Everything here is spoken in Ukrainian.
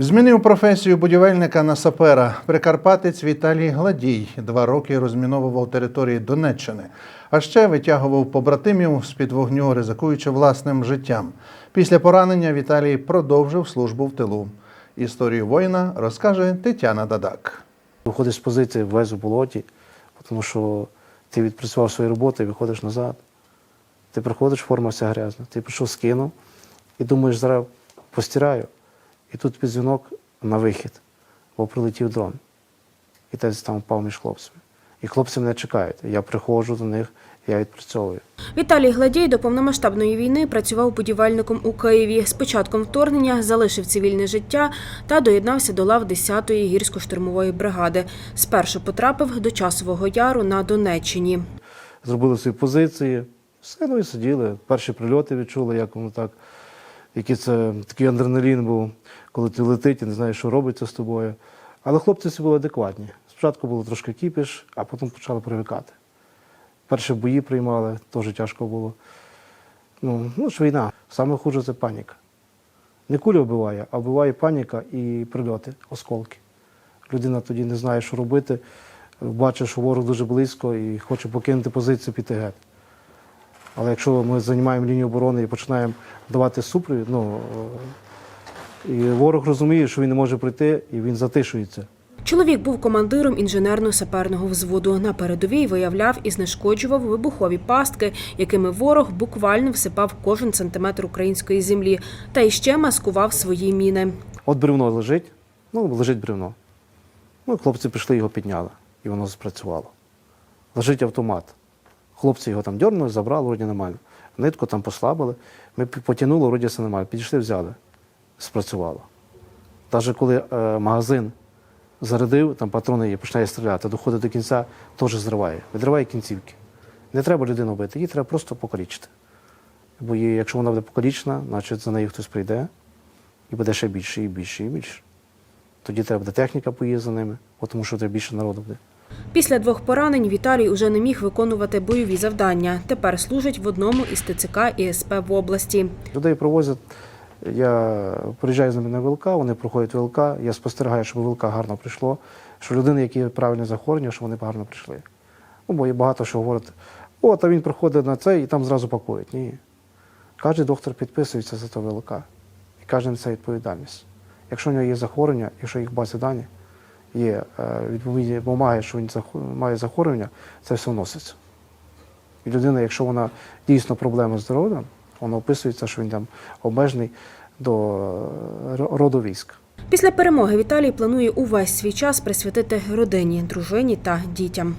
Змінив професію будівельника на сапера. Прикарпатець Віталій Гладій два роки розміновував території Донеччини, а ще витягував побратимів з-під вогню, ризикуючи власним життям. Після поранення Віталій продовжив службу в тилу. Історію воїна розкаже Тетяна Дадак. Виходиш з позиції весь у болоті, тому що ти відпрацював свою роботу і виходиш назад. Ти приходиш, форма вся грязна. Ти прийшов скинув і думаєш, зараз постираю. І тут під дзвінок на вихід, бо прилетів дрон. І ти там впав між хлопцями. І хлопці мене чекають. Я приходжу до них, я відпрацьовую. Віталій Гладій до повномасштабної війни працював будівельником у Києві. З початком вторгнення залишив цивільне життя та доєднався до лав 10-ї гірсько-штурмової бригади. Спершу потрапив до часового яру на Донеччині. Зробили свої позиції, все, ну і сиділи. Перші прильоти відчули, як воно так, який це такий адреналін був, коли ти летить і не знаєш, що робиться з тобою. Але хлопці всі були адекватні. Спочатку було трошки кіпіш, а потім почали привикати. Перші бої приймали, теж тяжко було. Ну, ну ж війна. Саме хуже це паніка. Не куля вбиває, а вбиває паніка і прильоти, осколки. Людина тоді не знає, що робити, бачить, що ворог дуже близько і хоче покинути позицію, піти геть. Але якщо ми займаємо лінію оборони і починаємо давати супровід, ну, е, і ворог розуміє, що він не може прийти, і він затишується. Чоловік був командиром інженерно-саперного взводу. На передовій виявляв і знешкоджував вибухові пастки, якими ворог буквально всипав кожен сантиметр української землі, та іще маскував свої міни. От бревно лежить, ну, лежить бревно. Ну, хлопці прийшли, його підняли, і воно спрацювало. Лежить автомат. Хлопці його там дьорнули, забрали, вроді нормально. Нитку там послабили, ми потягнули, вроді все нормально. Підійшли, взяли, спрацювало. Навіть коли е, магазин зарядив, там патрони є, починає стріляти, доходить до кінця, теж зриває, відриває кінцівки. Не треба людину бити, її треба просто покалічити. Бо її, якщо вона буде покалічена, значить за нею хтось прийде і буде ще більше, і більше, і більше. Тоді треба буде техніка поїде за ними, тому що треба більше народу буде. Після двох поранень Віталій уже не міг виконувати бойові завдання. Тепер служить в одному із ТЦК і в області. Людей провозять, я приїжджаю з ними на ВЛК, вони проходять ВЛК, я спостерігаю, щоб ВЛК гарно прийшло, що людини, які правильне захворювання, що вони гарно прийшли. Ну, бо є багато що говорять, от, а він приходить на це і там зразу пакують. Ні. Кожен доктор підписується за то ВЛК. І кожен це відповідальність. Якщо у нього є захворювання, якщо їх в базі дані є е, відповідні бумаги, що він має захворювання, це все вноситься. І людина, якщо вона дійсно проблема з вона описується, що він там обмежений до е, роду військ. Після перемоги Віталій планує увесь свій час присвятити родині, дружині та дітям.